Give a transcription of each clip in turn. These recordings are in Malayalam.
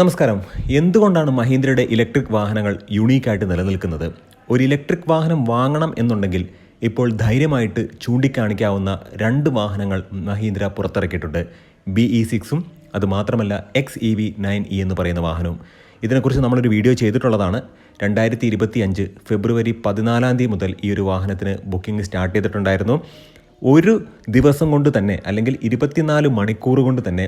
നമസ്കാരം. എന്തുകൊണ്ടാണ് മഹീന്ദ്രയുടെ ഇലക്ട്രിക് വാഹനങ്ങൾ യുണീക്കായിട്ട് നിലനിൽക്കുന്നത്? ഒരു ഇലക്ട്രിക് വാഹനം വാങ്ങണം എന്നുണ്ടെങ്കിൽ ഇപ്പോൾ ധൈര്യമായിട്ട് ചൂണ്ടിക്കാണിക്കാവുന്ന രണ്ട് വാഹനങ്ങൾ മഹീന്ദ്ര പുറത്തിറക്കിയിട്ടുണ്ട്. ബി ഇ സിക്സും അതുമാത്രമല്ല X E V nine E എന്ന് പറയുന്ന വാഹനവും. ഇതിനെക്കുറിച്ച് നമ്മളൊരു വീഡിയോ ചെയ്തിട്ടുള്ളതാണ്. രണ്ടായിരത്തി ഇരുപത്തി അഞ്ച് ഫെബ്രുവരി പതിനാലാം തീയതി മുതൽ ഈ ഒരു വാഹനത്തിന് ബുക്കിംഗ് സ്റ്റാർട്ട് ചെയ്തിട്ടുണ്ടായിരുന്നു. ഒരു ദിവസം കൊണ്ട് തന്നെ അല്ലെങ്കിൽ ഇരുപത്തിനാല് മണിക്കൂർ കൊണ്ട് തന്നെ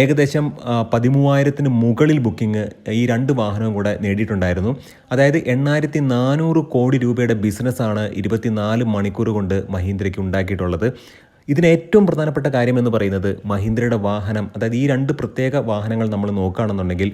ഏകദേശം പതിമൂവായിരത്തിന് മുകളിൽ ബുക്കിംഗ് ഈ രണ്ട് വാഹനവും കൂടെ നേടിയിട്ടുണ്ടായിരുന്നു. അതായത് എണ്ണായിരത്തി നാനൂറ് കോടി രൂപയുടെ ബിസിനസ്സാണ് ഇരുപത്തിനാല് മണിക്കൂർ കൊണ്ട് മഹീന്ദ്രയ്ക്ക് ഉണ്ടാക്കിയിട്ടുള്ളത്. ഇതിന് ഏറ്റവും പ്രധാനപ്പെട്ട കാര്യം എന്ന് പറയുന്നത് മഹീന്ദ്രയുടെ വാഹനം അതായത് ഈ രണ്ട് പ്രത്യേക വാഹനങ്ങൾ നമ്മൾ നോക്കുകയാണെന്നുണ്ടെങ്കിൽ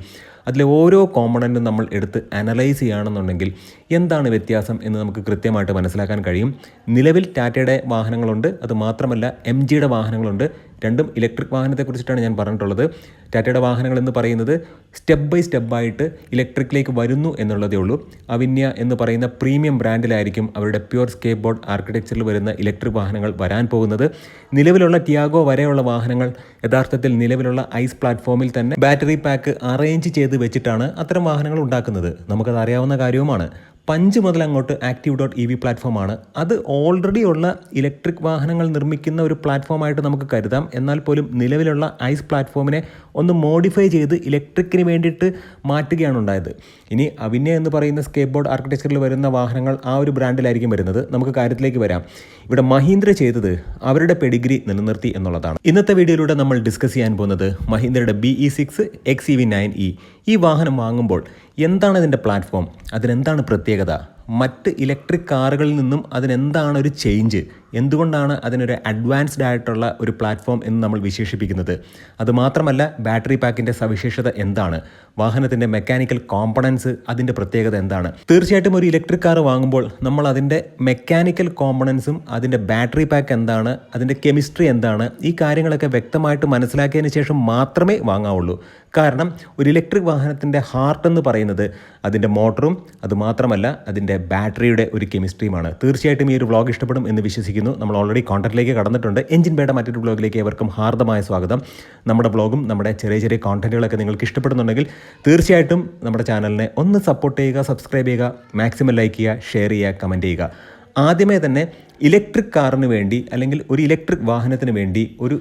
അതിലെ ഓരോ കോമ്പണന്റും നമ്മൾ എടുത്ത് അനലൈസ് ചെയ്യുകയാണെന്നുണ്ടെങ്കിൽ എന്താണ് വ്യത്യാസം എന്ന് നമുക്ക് കൃത്യമായിട്ട് മനസ്സിലാക്കാൻ കഴിയും. നിലവിൽ ടാറ്റയുടെ വാഹനങ്ങളുണ്ട് അത് മാത്രമല്ല എം ജിയുടെ വാഹനങ്ങളുണ്ട്. രണ്ടും ഇലക്ട്രിക് വാഹനത്തെക്കുറിച്ചിട്ടാണ് ഞാൻ പറഞ്ഞിട്ടുള്ളത്. ടാറ്റയുടെ വാഹനങ്ങൾ എന്ന് പറയുന്നത് സ്റ്റെപ്പ് ബൈ സ്റ്റെപ്പായിട്ട് ഇലക്ട്രിക്കിലേക്ക് വരുന്നു എന്നുള്ളതേ ഉള്ളൂ. അവിന്യ എന്ന് പറയുന്ന പ്രീമിയം ബ്രാൻഡിലായിരിക്കും അവരുടെ പ്യുവർ സ്കേപ്പ് ബോർഡ് ആർക്കിടെക്ചറിൽ വരുന്ന ഇലക്ട്രിക് വാഹനങ്ങൾ വരാൻ പോകുന്നത്. നിലവിലുള്ള ടിയാഗോ വരെയുള്ള വാഹനങ്ങൾ യഥാർത്ഥത്തിൽ നിലവിലുള്ള ഐസ് പ്ലാറ്റ്ഫോമിൽ തന്നെ ബാറ്ററി പാക്ക് അറേഞ്ച് ചെയ്ത് വെച്ചിട്ടാണ് അത്തരം വാഹനങ്ങൾ ഉണ്ടാക്കുന്നത്. നമുക്കത് അറിയാവുന്ന കാര്യവുമാണ്. പഞ്ച് മുതൽ അങ്ങോട്ട് ആക്റ്റീവ് ഡോട്ട് ഇ വി പ്ലാറ്റ്ഫോമാണ് അത് ഓൾറെഡി ഉള്ള ഇലക്ട്രിക് വാഹനങ്ങൾ നിർമ്മിക്കുന്ന ഒരു പ്ലാറ്റ്ഫോമായിട്ട് നമുക്ക് കരുതാം. എന്നാൽ പോലും നിലവിലുള്ള ഐസ് പ്ലാറ്റ്ഫോമിനെ ഒന്ന് മോഡിഫൈ ചെയ്ത് ഇലക്ട്രിക്കിന് വേണ്ടിയിട്ട് മാറ്റുകയാണ് ഉണ്ടായത്. ഇനി അവിനെ എന്ന് പറയുന്ന സ്കേപ്പ് ബോർഡ് ആർക്കിടെക്ചറിൽ വരുന്ന വാഹനങ്ങൾ ആ ഒരു ബ്രാൻഡിലായിരിക്കും വരുന്നത്. നമുക്ക് കാര്യത്തിലേക്ക് വരാം. ഇവിടെ മഹീന്ദ്ര ചെയ്തത് അവരുടെ പെഡിഗ്രി നിലനിർത്തി എന്നുള്ളതാണ്. ഇന്നത്തെ വീഡിയോയിലൂടെ നമ്മൾ ഡിസ്കസ് ചെയ്യാൻ പോകുന്നത് മഹീന്ദ്രയുടെ B E six X E V nine E ഈ വാഹനം വാങ്ങുമ്പോൾ എന്താണ് ഇതിന്റെ പ്ലാറ്റ്ഫോം അതിനെന്താണ് പ്രത്യേകത? മറ്റ് ഇലക്ട്രിക് കാറുകളിൽ നിന്നും അതിനെന്താണ് ഒരു ചേഞ്ച് എന്തുകൊണ്ടാണ് അതിനൊരു അഡ്വാൻസ്ഡ് ആയിട്ടുള്ള ഒരു പ്ലാറ്റ്ഫോം എന്ന് നമ്മൾ വിശേഷിപ്പിക്കുന്നത്? അതുമാത്രമല്ല ബാറ്ററി പാക്കിന്റെ സവിശേഷത എന്താണ്? വാഹനത്തിന്റെ മെക്കാനിക്കൽ കോമ്പണൻസ് അതിന്റെ പ്രത്യേകത എന്താണ്? തീർച്ചയായിട്ടും ഒരു ഇലക്ട്രിക് കാർ വാങ്ങുമ്പോൾ നമ്മൾ അതിന്റെ മെക്കാനിക്കൽ കോമ്പണൻസും അതിന്റെ ബാറ്ററി പാക്ക് എന്താണ് അതിന്റെ കെമിസ്ട്രി എന്താണ് ഈ കാര്യങ്ങളൊക്കെ വ്യക്തമായിട്ട് മനസ്സിലാക്കിയതിന് ശേഷം മാത്രമേ വാങ്ങാവുള്ളൂ. കാരണം ഒരു ഇലക്ട്രിക് വാഹനത്തിന്റെ ഹാർട്ട് എന്ന് പറയുന്നത് അതിന്റെ മോട്ടറും അതുമാത്രമല്ല അതിന്റെ ബാറ്ററിയുടെ ഒരു കെമിസ്ട്രിയുമാണ് തീർച്ചയായിട്ടും ഈ ഒരു വ്ളോഗ് ഇഷ്ടപ്പെടും എന്ന് വിശ്വസിക്കുന്നു. നമ്മൾ ഓൾറെഡി കോണ്ടന്റിലേക്ക് കടന്നിട്ടുണ്ട്. എഞ്ചിൻ ബേയുടെ മറ്റൊരു ബ്ലോഗിലേക്ക് ഏവർക്കും ഹാർദമായ സ്വാഗതം. നമ്മുടെ ബ്ലോഗും നമ്മുടെ ചെറിയ ചെറിയ കോണ്ടന്റുകളൊക്കെ നിങ്ങൾക്ക് ഇഷ്ടപ്പെടുന്നുണ്ടെങ്കിൽ തീർച്ചയായിട്ടും നമ്മുടെ ചാനലിനെ ഒന്ന് സപ്പോർട്ട് ചെയ്യുക സബ്സ്ക്രൈബ് ചെയ്യുക മാക്സിമം ലൈക്ക് ചെയ്യുക ഷെയർ ചെയ്യുക കമന്റ് ചെയ്യുക. ആദ്യമേ തന്നെ ഇലക്ട്രിക് കാറിന് വേണ്ടി അല്ലെങ്കിൽ ഒരു ഇലക്ട്രിക് വാഹനത്തിന് വേണ്ടി ഒരു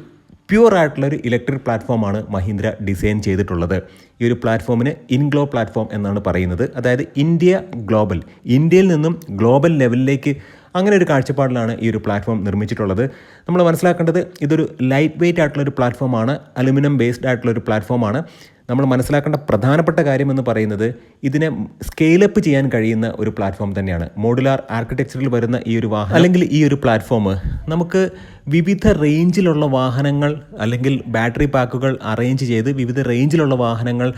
പ്യുവർ ആയിട്ടുള്ള ഒരു ഇലക്ട്രിക് പ്ലാറ്റ്ഫോമാണ് മഹീന്ദ്ര ഡിസൈൻ ചെയ്തിട്ടുള്ളത്. ഈ ഒരു പ്ലാറ്റ്ഫോമിന് ഇൻഗ്ലോ പ്ലാറ്റ്ഫോം എന്നാണ് പറയുന്നത്. അതായത് ഇന്ത്യ ഗ്ലോബൽ ഇന്ത്യയിൽ നിന്നും ഗ്ലോബൽ ലെവലിലേക്ക് അങ്ങനെ ഒരു കാഴ്ചപ്പാടിലാണ് ഈ ഒരു പ്ലാറ്റ്ഫോം നിർമ്മിച്ചിട്ടുള്ളത്. നമ്മൾ മനസ്സിലാക്കേണ്ടത് ഇതൊരു ലൈറ്റ് വെയിറ്റ് ആയിട്ടുള്ള ഒരു പ്ലാറ്റ്ഫോമാണ് അലുമിനിയം ബേസ്ഡ് ആയിട്ടുള്ള ഒരു പ്ലാറ്റ്ഫോമാണ് നമ്മൾ മനസ്സിലാക്കേണ്ട പ്രധാനപ്പെട്ട കാര്യം എന്ന് പറയുന്നത് ഇതിനെ സ്കെയിലപ്പ് ചെയ്യാൻ കഴിയുന്ന ഒരു പ്ലാറ്റ്ഫോം തന്നെയാണ്. മോഡുലാർ ആർക്കിടെക്ചറിൽ വരുന്ന ഈ ഒരു വാഹനം അല്ലെങ്കിൽ ഈ ഒരു പ്ലാറ്റ്ഫോം നമുക്ക് വിവിധ റേഞ്ചിലുള്ള വാഹനങ്ങൾ അല്ലെങ്കിൽ ബാറ്ററി പാക്കുകൾ അറേഞ്ച് ചെയ്ത് വിവിധ റേഞ്ചിലുള്ള വാഹനങ്ങൾ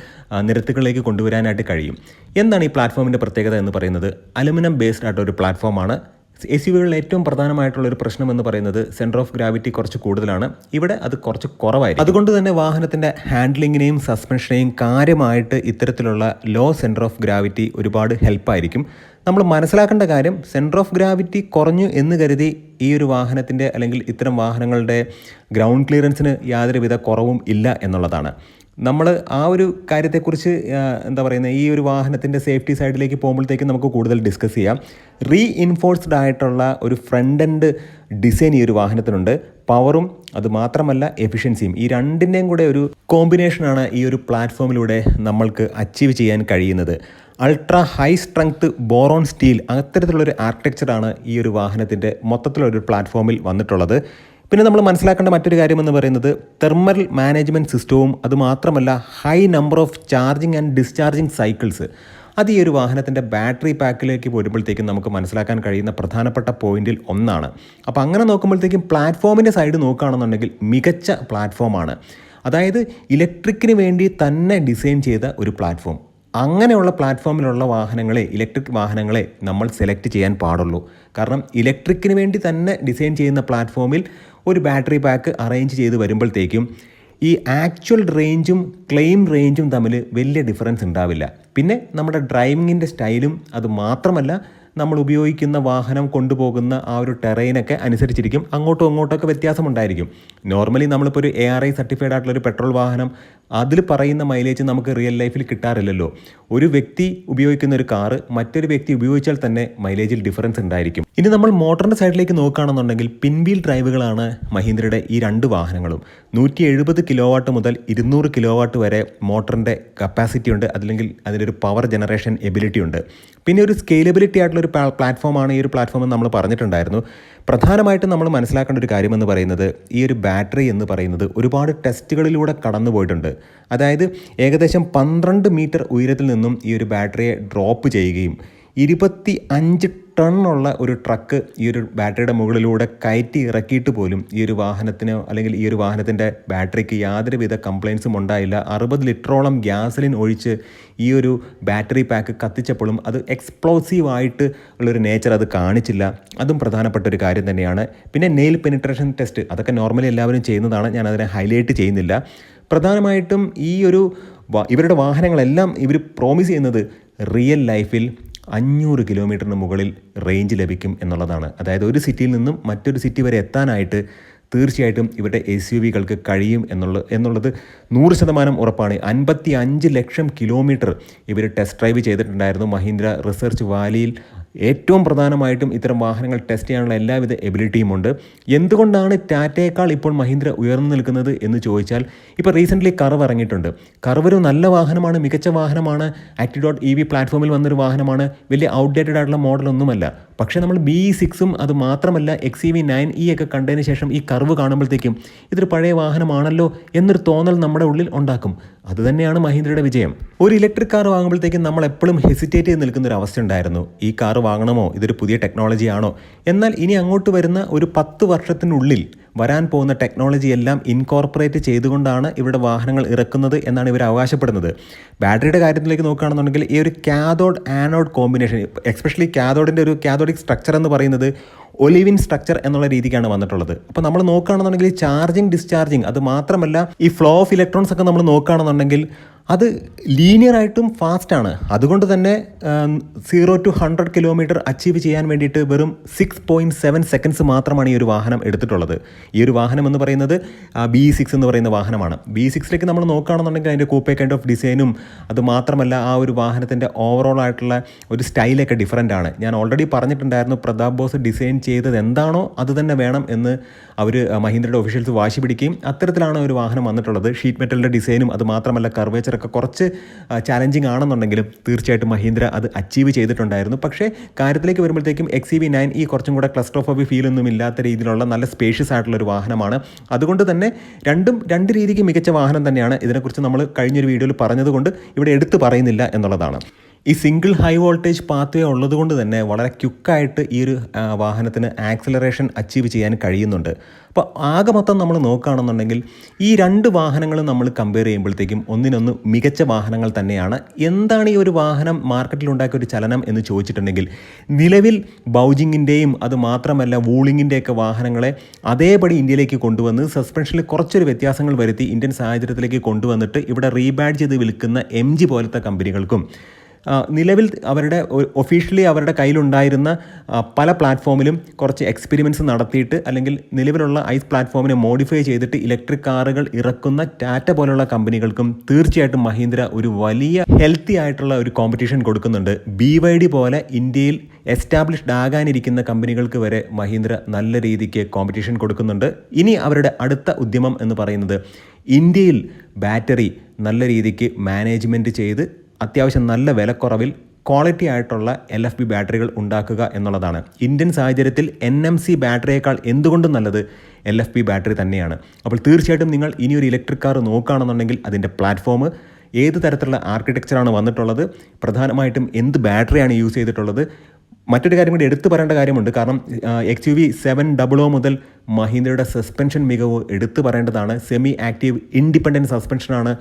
നിരത്തുകളിലേക്ക് കൊണ്ടുവരാനായിട്ട് കഴിയും. എന്താണ് ഈ പ്ലാറ്റ്ഫോമിന്റെ പ്രത്യേകത എന്ന് പറയുന്നത്? അലുമിനിയം ബേസ്ഡ് ആയിട്ടൊരു പ്ലാറ്റ്ഫോമാണ് എസ് യു വികളിൽ ഏറ്റവും പ്രധാനമായിട്ടുള്ള ഒരു പ്രശ്നം എന്ന് പറയുന്നത് സെന്റർ ഓഫ് ഗ്രാവിറ്റി കുറച്ച് കൂടുതലാണ്. ഇവിടെ അത് കുറച്ച് കുറവായിരിക്കും. അതുകൊണ്ട് തന്നെ വാഹനത്തിന്റെ ഹാൻഡ്ലിങ്ങിനെയും സസ്പെൻഷനെയും കാര്യമായിട്ട് ഇത്തരത്തിലുള്ള ലോ സെന്റർ ഓഫ് ഗ്രാവിറ്റി ഒരുപാട് ഹെൽപ്പായിരിക്കും നമ്മൾ മനസ്സിലാക്കേണ്ട കാര്യം സെന്റർ ഓഫ് ഗ്രാവിറ്റി കുറഞ്ഞു എന്ന് കരുതി ഈ ഒരു വാഹനത്തിന്റെ അല്ലെങ്കിൽ ഇത്തരം വാഹനങ്ങളുടെ ഗ്രൗണ്ട് ക്ലിയറൻസിന് യാതൊരുവിധ കുറവും ഇല്ല എന്നുള്ളതാണ്. നമ്മൾ ആ ഒരു കാര്യത്തെക്കുറിച്ച് എന്താ പറയുന്നത് ഈ ഒരു വാഹനത്തിന്റെ സേഫ്റ്റി സൈഡിലേക്ക് പോകുമ്പോഴത്തേക്കും നമുക്ക് കൂടുതൽ ഡിസ്കസ് ചെയ്യാം. റീ ഇൻഫോഴ്സ്ഡ് ആയിട്ടുള്ള ഒരു ഫ്രണ്ട് എൻഡ് ഡിസൈൻ ഈ ഒരു വാഹനത്തിനുണ്ട്. പവറും അതുമാത്രമല്ല എഫിഷ്യൻസിയും ഈ രണ്ടിന്റെയും കൂടെ ഒരു കോമ്പിനേഷനാണ് ഈ ഒരു പ്ലാറ്റ്ഫോമിലൂടെ നമ്മൾക്ക് അച്ചീവ് ചെയ്യാൻ കഴിയുന്നത്. Ultra high strength boron steel അത്തരത്തിലുള്ളൊരു ആർക്കിടെക്ചറാണ് ഈ ഒരു വാഹനത്തിന്റെ മൊത്തത്തിലൊരു പ്ലാറ്റ്ഫോമിൽ വന്നിട്ടുള്ളത്. പിന്നെ നമ്മൾ മനസ്സിലാക്കേണ്ട മറ്റൊരു കാര്യമെന്ന് പറയുന്നത് തെർമൽ മാനേജ്മെന്റ് സിസ്റ്റവും അതുമാത്രമല്ല high number of charging and discharging cycles അത് ഈ ഒരു വാഹനത്തിന്റെ ബാറ്ററി പാക്കിലേക്ക് വരുമ്പോഴത്തേക്കും നമുക്ക് മനസ്സിലാക്കാൻ കഴിയുന്ന പ്രധാനപ്പെട്ട പോയിന്റിൽ ഒന്നാണ്. അപ്പോൾ അങ്ങനെ നോക്കുമ്പോഴത്തേക്കും പ്ലാറ്റ്ഫോമിന്റെ സൈഡ് നോക്കുകയാണെന്നുണ്ടെങ്കിൽ മികച്ച പ്ലാറ്റ്ഫോമാണ് അതായത് ഇലക്ട്രിക്കിന് വേണ്ടി തന്നെ ഡിസൈൻ ചെയ്ത ഒരു പ്ലാറ്റ്ഫോം അങ്ങനെയുള്ള പ്ലാറ്റ്ഫോമിലുള്ള വാഹനങ്ങളെ ഇലക്ട്രിക് വാഹനങ്ങളെ നമ്മൾ സെലക്ട് ചെയ്യാൻ പാടുള്ളൂ. കാരണം ഇലക്ട്രിക്കിന് വേണ്ടി തന്നെ ഡിസൈൻ ചെയ്യുന്ന പ്ലാറ്റ്ഫോമിൽ ഒരു ബാറ്ററി പാക്ക് അറേഞ്ച് ചെയ്ത് വരുമ്പോഴത്തേക്കും ഈ ആക്ച്വൽ റേഞ്ചും ക്ലെയിം റേഞ്ചും തമ്മിൽ വലിയ ഡിഫറൻസ് ഉണ്ടാവില്ല. പിന്നെ നമ്മുടെ ഡ്രൈവിങ്ങിന്റെ സ്റ്റൈലും അത് മാത്രമല്ല നമ്മൾ ഉപയോഗിക്കുന്ന വാഹനം കൊണ്ടുപോകുന്ന ആ ഒരു ടെറൈനൊക്കെ അനുസരിച്ചിരിക്കും. അങ്ങോട്ടും ഇങ്ങോട്ടൊക്കെ വ്യത്യാസമുണ്ടായിരിക്കും നോർമലി നമ്മളിപ്പോൾ ഒരു എ ആർ ഐ സർട്ടിഫൈഡ് ആയിട്ടുള്ള ഒരു പെട്രോൾ വാഹനം അതിൽ പറയുന്ന മൈലേജ് നമുക്ക് റിയൽ ലൈഫിൽ കിട്ടാറില്ലല്ലോ. ഒരു വ്യക്തി ഉപയോഗിക്കുന്ന ഒരു കാറ് മറ്റൊരു വ്യക്തി ഉപയോഗിച്ചാൽ തന്നെ മൈലേജിൽ ഡിഫറൻസ് ഉണ്ടായിരിക്കും. ഇനി നമ്മൾ മോട്ടറിന്റെ സൈഡിലേക്ക് നോക്കുകയാണെന്നുണ്ടെങ്കിൽ പിൻവീൽ ഡ്രൈവുകളാണ് മഹീന്ദ്രയുടെ ഈ രണ്ട് വാഹനങ്ങളും. നൂറ്റി എഴുപത് കിലോ വാട്ട് മുതൽ ഇരുന്നൂറ് കിലോ വാട്ട് വരെ മോട്ടറിന്റെ കപ്പാസിറ്റി ഉണ്ട്. അല്ലെങ്കിൽ അതിന്റെ ഒരു പവർ ജനറേഷൻ എബിലിറ്റി ഉണ്ട്. പിന്നെ ഒരു സ്കെയിലബിലിറ്റി ആയിട്ടുള്ള ഒരു പ്ലാറ്റ്ഫോമാണ് ഈ ഒരു പ്ലാറ്റ്ഫോം എന്ന് നമ്മൾ പറഞ്ഞിട്ടുണ്ടായിരുന്നു. പ്രധാനമായിട്ടും നമ്മൾ മനസ്സിലാക്കേണ്ട ഒരു കാര്യമെന്ന് പറയുന്നത് ഈ ഒരു ബാറ്ററി എന്ന് പറയുന്നത് ഒരുപാട് ടെസ്റ്റുകളിലൂടെ കടന്നു പോയിട്ടുണ്ട് അതായത് ഏകദേശം പന്ത്രണ്ട് മീറ്റർ ഉയരത്തിൽ നിന്നും ഈ ഒരു ബാറ്ററിയെ ഡ്രോപ്പ് ചെയ്യുകയും ഇരുപത്തി അഞ്ച് ടണ്ണുള്ള ഒരു ട്രക്ക് ഈ ഒരു ബാറ്ററിയുടെ മുകളിലൂടെ കയറ്റി ഇറക്കിയിട്ട് പോലും ഈ ഒരു വാഹനത്തിന് അല്ലെങ്കിൽ ഈ ഒരു വാഹനത്തിന്റെ ബാറ്ററിക്ക് യാതൊരുവിധ കംപ്ലയിൻസും ഉണ്ടായില്ല. അറുപത് ലിറ്ററോളം ഗ്യാസലിൻ ഒഴിച്ച് ഈ ഒരു ബാറ്ററി പാക്ക് കത്തിച്ചപ്പോഴും അത് എക്സ്പ്ലോസീവ് ആയിട്ട് ഉള്ളൊരു നേച്ചർ അത് കാണിച്ചില്ല. അതും പ്രധാനപ്പെട്ട ഒരു കാര്യം തന്നെയാണ്. പിന്നെ നെയിൽ പെനിട്രേഷൻ ടെസ്റ്റ് അതൊക്കെ നോർമലി എല്ലാവരും ചെയ്യുന്നതാണ്. ഞാൻ അതിനെ ഹൈലൈറ്റ് ചെയ്യുന്നില്ല. പ്രധാനമായിട്ടും ഈ ഒരു ഇവരുടെ വാഹനങ്ങളെല്ലാം ഇവർ പ്രോമിസ് ചെയ്യുന്നത് റിയൽ ലൈഫിൽ അഞ്ഞൂറ് കിലോമീറ്ററിന് മുകളിൽ റേഞ്ച് ലഭിക്കും എന്നുള്ളതാണ്. അതായത് ഒരു സിറ്റിയിൽ നിന്നും മറ്റൊരു സിറ്റി വരെ എത്താനായിട്ട് തീർച്ചയായിട്ടും ഇവരുടെ എസ് യു വികൾക്ക് കഴിയും എന്നുള്ള എന്നുള്ളത് നൂറ് ശതമാനം ഉറപ്പാണ്. അൻപത്തി അഞ്ച് ലക്ഷം കിലോമീറ്റർ ഇവർ ടെസ്റ്റ് ഡ്രൈവ് ചെയ്തിട്ടുണ്ടായിരുന്നു മഹീന്ദ്ര റിസർച്ച് വാലിയിൽ ഏറ്റവും പ്രധാനമായിട്ടും ഇത്തരം വാഹനങ്ങൾ ടെസ്റ്റ് ചെയ്യാനുള്ള എല്ലാവിധ എബിലിറ്റിയും ഉണ്ട്. എന്തുകൊണ്ടാണ് ടാറ്റയേക്കാൾ ഇപ്പോൾ മഹീന്ദ്ര ഉയർന്നു നിൽക്കുന്നത് എന്ന് ചോദിച്ചാൽ ഇപ്പോൾ റീസെന്റ്ലി കർവ് ഇറങ്ങിയിട്ടുണ്ട്. കർവ് ഒരു നല്ല വാഹനമാണ് മികച്ച വാഹനമാണ്. ആക്ടി ഡോട്ട് ഇ വി പ്ലാറ്റ്ഫോമിൽ വന്നൊരു വാഹനമാണ്. വലിയ ഔട്ട്ഡേറ്റഡ് ആയിട്ടുള്ള മോഡലൊന്നുമല്ല പക്ഷേ നമ്മൾ ബി സിക്സും അത് മാത്രമല്ല X E V nine E ഒക്കെ കണ്ടതിന് ശേഷം ഈ കർവ് കാണുമ്പോഴത്തേക്കും ഇതൊരു പഴയ വാഹനമാണല്ലോ എന്നൊരു തോന്നൽ നമ്മുടെ ഉള്ളിൽ ഉണ്ടാക്കും. അതുതന്നെയാണ് മഹീന്ദ്രയുടെ വിജയം. ഒരു ഇലക്ട്രിക് കാർ വാങ്ങുമ്പോഴത്തേക്കും നമ്മൾ എപ്പോഴും ഹെസിറ്റേറ്റ് ചെയ്ത് നിൽക്കുന്ന ഒരു അവസ്ഥ ഉണ്ടായിരുന്നു. ഈ കാർ വാങ്ങണമോ? ഇതൊരു പുതിയ ടെക്നോളജി ആണോ? എന്നാൽ ഇനി അങ്ങോട്ട് വരുന്ന ഒരു പത്ത് വർഷത്തിനുള്ളിൽ വരാൻ പോകുന്ന ടെക്നോളജി എല്ലാം ഇൻകോർപ്പറേറ്റ് ചെയ്തുകൊണ്ടാണ് ഇവിടെ വാഹനങ്ങൾ ഇറക്കുന്നത് എന്നാണ് ഇവർ അവകാശപ്പെടുന്നത്. ബാറ്ററിയുടെ കാര്യത്തിലേക്ക് നോക്കുകയാണെന്നുണ്ടെങ്കിൽ ഈ ഒരു കാതോഡ് ആനോഡ് കോമ്പിനേഷൻ എക്സ്പെഷ്യലി കാതോഡിന്റെ ഒരു കാതോഡിക് സ്ട്രക്ചർ എന്ന് പറയുന്നത് ഒലിവിൻ സ്ട്രക്ചർ എന്നുള്ള രീതിക്കാണ് വന്നിട്ടുള്ളത്. അപ്പോൾ നമ്മൾ നോക്കുകയാണെന്നുണ്ടെങ്കിൽ ചാർജിങ് ഡിസ്ചാർജിങ് അത് മാത്രമല്ല ഈ ഫ്ലോ ഓഫ് ഇലക്ട്രോൺസ് ഒക്കെ നമ്മൾ നോക്കുകയാണെന്നുണ്ടെങ്കിൽ അത് ലീനിയറായിട്ടും ഫാസ്റ്റാണ് അതുകൊണ്ട് തന്നെ zero to hundred kilometre achieve ചെയ്യാൻ വേണ്ടിയിട്ട് വെറും സിക്സ് പോയിന്റ് സെവൻ സെക്കൻഡ്സ് മാത്രമാണ് ഈ ഒരു വാഹനം എടുത്തിട്ടുള്ളത്. ഈ ഒരു വാഹനം എന്ന് പറയുന്നത് ബി സിക്സ് എന്ന് പറയുന്ന വാഹനമാണ്. ബി സിക്സിലേക്ക് നമ്മൾ നോക്കുകയാണെന്നുണ്ടെങ്കിൽ അതിന്റെ കൂപ്പേ കൈൻഡ് ഓഫ് ഡിസൈനും അത് മാത്രമല്ല ആ ഒരു വാഹനത്തിന്റെ ഓവറോൾ ആയിട്ടുള്ള ഒരു സ്റ്റൈലൊക്കെ ഡിഫറെന്റ് ആണ്. ഞാൻ ഓൾറെഡി പറഞ്ഞിട്ടുണ്ടായിരുന്നു പ്രതാപ് ബോസ് ഡിസൈൻ ചെയ്തത് എന്താണോ അത് തന്നെ വേണം എന്ന് അവർ മഹീന്ദ്രയുടെ ഒഫീഷ്യൽസ് വാശി പിടിക്കുകയും അത്തരത്തിലാണ് ഒരു വാഹനം വന്നിട്ടുള്ളത്. ഷീറ്റ് മെറ്റലിന്റെ ഡിസൈനും അത് മാത്രമല്ല കർവേച്ചറൊക്കെ കുറച്ച് ചാലഞ്ചിങ് ആണെന്നുണ്ടെങ്കിലും തീർച്ചയായിട്ടും മഹീന്ദ്ര അത് അച്ചീവ് ചെയ്തിട്ടുണ്ടായിരുന്നു. പക്ഷേ കാര്യത്തിലേക്ക് വരുമ്പോഴത്തേക്കും എക്സ് ഇ വി നയൻ ഈ കുറച്ചും കൂടെ ക്ലസ്റ്റർ ഫീലൊന്നും ഇല്ലാത്ത രീതിയിലുള്ള നല്ല സ്പേഷ്യസ് ആയിട്ടുള്ള ഒരു വാഹനമാണ്. അതുകൊണ്ട് തന്നെ രണ്ടും രണ്ട് രീതിക്ക് മികച്ച വാഹനം തന്നെയാണ് ഇതിനെക്കുറിച്ച് നമ്മൾ കഴിഞ്ഞൊരു വീഡിയോയിൽ പറഞ്ഞതുകൊണ്ട് ഇവിടെ എടുത്തു പറയുന്നില്ല എന്നുള്ളതാണ്. ഈ സിംഗിൾ ഹൈ വോൾട്ടേജ് പാത്വേ ഉള്ളതുകൊണ്ട് തന്നെ വളരെ ക്യുക്കായിട്ട് ഈ ഒരു വാഹനത്തിന് ആക്സിലറേഷൻ അച്ചീവ് ചെയ്യാൻ കഴിയുന്നുണ്ട്. അപ്പോൾ ആകെ മൊത്തം നമ്മൾ നോക്കുകയാണെന്നുണ്ടെങ്കിൽ ഈ രണ്ട് വാഹനങ്ങളും നമ്മൾ കമ്പയർ ചെയ്യുമ്പോഴത്തേക്കും ഒന്നിനൊന്ന് മികച്ച വാഹനങ്ങൾ തന്നെയാണ്. എന്താണ് ഈ ഒരു വാഹനം മാർക്കറ്റിൽ ഉണ്ടാക്കിയ ഒരു ചലനം എന്ന് ചോദിച്ചിട്ടുണ്ടെങ്കിൽ നിലവിൽ ബൗജിങ്ങിന്റെയും അത് മാത്രമല്ല വൂളിങ്ങിന്റെയൊക്കെ വാഹനങ്ങളെ അതേപടി ഇന്ത്യയിലേക്ക് കൊണ്ടുവന്ന് സസ്പെൻഷനിൽ കുറച്ചൊരു വ്യത്യാസങ്ങൾ വരുത്തി ഇന്ത്യൻ സാഹചര്യത്തിലേക്ക് കൊണ്ടുവന്നിട്ട് ഇവിടെ റീബാഡ് ചെയ്ത് വിൽക്കുന്ന എം ജി പോലത്തെ കമ്പനികൾക്കും നിലവിൽ അവരുടെ ഒഫീഷ്യലി അവരുടെ കയ്യിലുണ്ടായിരുന്ന പല പ്ലാറ്റ്ഫോമിലും കുറച്ച് എക്സ്പെരിമെന്റ്സ് നടത്തിയിട്ട് അല്ലെങ്കിൽ നിലവിലുള്ള ഐസ് പ്ലാറ്റ്ഫോമിനെ മോഡിഫൈ ചെയ്തിട്ട് ഇലക്ട്രിക് കാറുകൾ ഇറക്കുന്ന ടാറ്റ പോലുള്ള കമ്പനികൾക്കും തീർച്ചയായിട്ടും മഹീന്ദ്ര ഒരു വലിയ ഹെൽത്തി ആയിട്ടുള്ള ഒരു കോമ്പറ്റീഷൻ കൊടുക്കുന്നുണ്ട്. ബി വൈ ഡി പോലെ ഇന്ത്യയിൽ എസ്റ്റാബ്ലിഷ്ഡ് ആകാനിരിക്കുന്ന കമ്പനികൾക്ക് വരെ മഹീന്ദ്ര നല്ല രീതിക്ക് കോമ്പറ്റീഷൻ കൊടുക്കുന്നുണ്ട്. ഇനി അവരുടെ അടുത്ത ഉദ്യമം എന്ന് പറയുന്നത് ഇന്ത്യയിൽ ബാറ്ററി നല്ല രീതിക്ക് മാനേജ്മെന്റ് ചെയ്ത് അത്യാവശ്യം നല്ല വിലക്കുറവിൽ ക്വാളിറ്റി ആയിട്ടുള്ള എൽ എഫ് ബി ബാറ്ററികൾ ഉണ്ടാക്കുക എന്നുള്ളതാണ്. ഇന്ത്യൻ സാഹചര്യത്തിൽ എൻ എം സി ബാറ്ററിയേക്കാൾ എന്തുകൊണ്ടും നല്ലത് എൽ എഫ് ബി ബാറ്ററി തന്നെയാണ്. അപ്പോൾ തീർച്ചയായിട്ടും നിങ്ങൾ ഇനിയൊരു ഇലക്ട്രിക് കാർ നോക്കുകയാണെന്നുണ്ടെങ്കിൽ അതിന്റെ പ്ലാറ്റ്ഫോം ഏത് തരത്തിലുള്ള ആർക്കിടെക്ചറാണ് വന്നിട്ടുള്ളത് പ്രധാനമായിട്ടും എന്ത് ബാറ്ററിയാണ് യൂസ് ചെയ്തിട്ടുള്ളത് മറ്റൊരു കാര്യം കൂടി എടുത്തു പറയേണ്ട കാര്യമുണ്ട്. കാരണം X U V seven double O മുതൽ മഹീന്ദ്രയുടെ സസ്പെൻഷൻ മികവ് എടുത്തു പറയേണ്ടതാണ്. Semi active independent സസ്പെൻഷനാണ്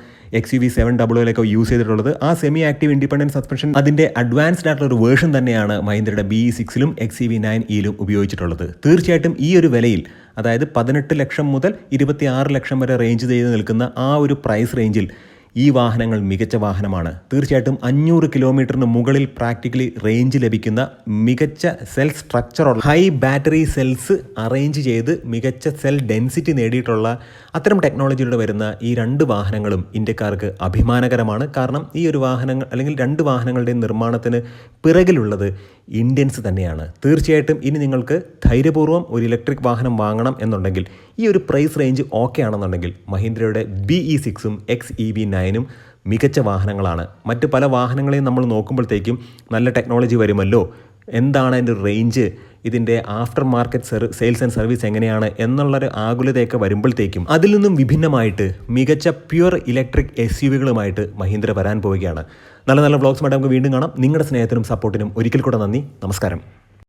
X U V seven double ഒയിലൊക്കെ use ചെയ്തിട്ടുള്ളത്. ആ സെമി ആക്റ്റീവ് ഇൻഡിപെൻഡന്റ് സസ്പെൻഷൻ അതിന്റെ അഡ്വാൻസ്ഡ് ആയിട്ടുള്ള ഒരു വേർഷൻ തന്നെയാണ് മഹീന്ദ്രയുടെ ബി സിക്സിലും എക്സ് യു വി നയൻ ഇയിലും ഉപയോഗിച്ചിട്ടുള്ളത്. തീർച്ചയായിട്ടും ഈ ഒരു വിലയിൽ അതായത് പതിനെട്ട് ലക്ഷം മുതൽ ഇരുപത്തി ലക്ഷം വരെ റേഞ്ച് ചെയ്ത് നിൽക്കുന്ന ആ ഒരു പ്രൈസ് റേഞ്ചിൽ ഈ വാഹനങ്ങൾ മികച്ച വാഹനമാണ്. തീർച്ചയായിട്ടും അഞ്ഞൂറ് കിലോമീറ്ററിന് മുകളിൽ പ്രാക്ടിക്കലി റേഞ്ച് ലഭിക്കുന്ന മികച്ച സെൽ സ്ട്രക്ചറുള്ള ഹൈ ബാറ്ററി സെൽസ് അറേഞ്ച് ചെയ്ത് മികച്ച സെൽ ഡെൻസിറ്റി നേടിയിട്ടുള്ള അത്തരം ടെക്നോളജിയിലൂടെ വരുന്ന ഈ രണ്ട് വാഹനങ്ങളും ഇന്ത്യക്കാർക്ക് അഭിമാനകരമാണ്. കാരണം ഈ ഒരു വാഹനങ്ങൾ അല്ലെങ്കിൽ രണ്ട് വാഹനങ്ങളുടെ നിർമ്മാണത്തിന് പിറകിലുള്ളത് ഇന്ത്യൻസ് തന്നെയാണ്. തീർച്ചയായിട്ടും ഇനി നിങ്ങൾക്ക് ധൈര്യപൂർവം ഒരു ഇലക്ട്രിക് വാഹനം വാങ്ങണം എന്നുണ്ടെങ്കിൽ ഈ ഒരു പ്രൈസ് റേഞ്ച് ഓക്കെ ആണെന്നുണ്ടെങ്കിൽ മഹീന്ദ്രയുടെ ബി ഇ സിക്സും എക്സ് ഇ വി നയനും മികച്ച വാഹനങ്ങളാണ്. മറ്റ് പല വാഹനങ്ങളെയും നമ്മൾ നോക്കുമ്പോഴത്തേക്കും നല്ല ടെക്നോളജി വരുമല്ലോ? എന്താണ് അതിന്റെ റേഞ്ച് ഇതിന്റെ after market sales and service എങ്ങനെയാണ് എന്നുള്ളൊരു ആകുലതയൊക്കെ വരുമ്പോഴത്തേക്കും അതിൽ നിന്നും വിഭിന്നമായിട്ട് മികച്ച പ്യുർ ഇലക്ട്രിക് എസ് യു വികളുമായിട്ട് മഹീന്ദ്ര വരാൻ പോവുകയാണ്. നല്ല നല്ല വ്ളോഗ്സുമായിട്ട് നമുക്ക് വീണ്ടും കാണാം. നിങ്ങളുടെ സ്നേഹത്തിനും സപ്പോർട്ടിനും ഒരിക്കൽ കൂടെ നന്ദി. നമസ്കാരം.